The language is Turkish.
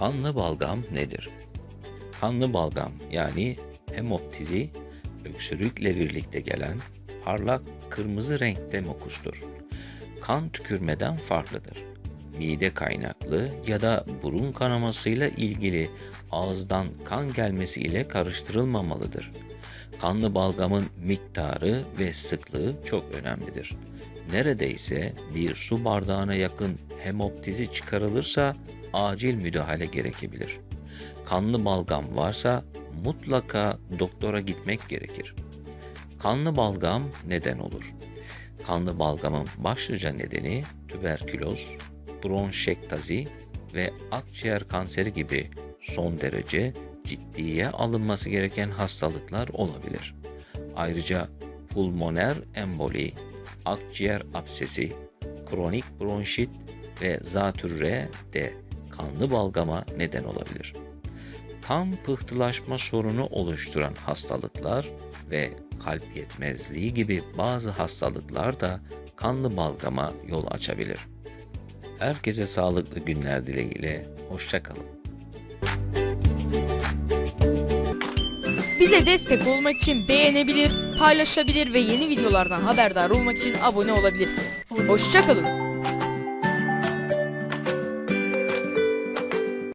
Kanlı balgam nedir? Kanlı balgam yani hemoptizi öksürükle birlikte gelen parlak kırmızı renkte mokustur. Kan tükürmeden farklıdır. Mide kaynaklı ya da burun kanamasıyla ilgili ağızdan kan gelmesi ile karıştırılmamalıdır. Kanlı balgamın miktarı ve sıklığı çok önemlidir. Neredeyse bir su bardağına yakın hemoptizi çıkarılırsa acil müdahale gerekebilir. Kanlı balgam varsa mutlaka doktora gitmek gerekir. Kanlı balgam neden olur? Kanlı balgamın başlıca nedeni tüberküloz, bronşektazi ve akciğer kanseri gibi son derece ciddiye alınması gereken hastalıklar olabilir. Ayrıca pulmoner emboli, akciğer absesi, kronik bronşit ve zatürre de kanlı balgama neden olabilir. Kan pıhtılaşma sorunu oluşturan hastalıklar ve kalp yetmezliği gibi bazı hastalıklar da kanlı balgama yol açabilir. Herkese sağlıklı günler dileğiyle, hoşçakalın. Bize destek olmak için beğenebilir, paylaşabilir ve yeni videolardan haberdar olmak için abone olabilirsiniz. Hoşçakalın.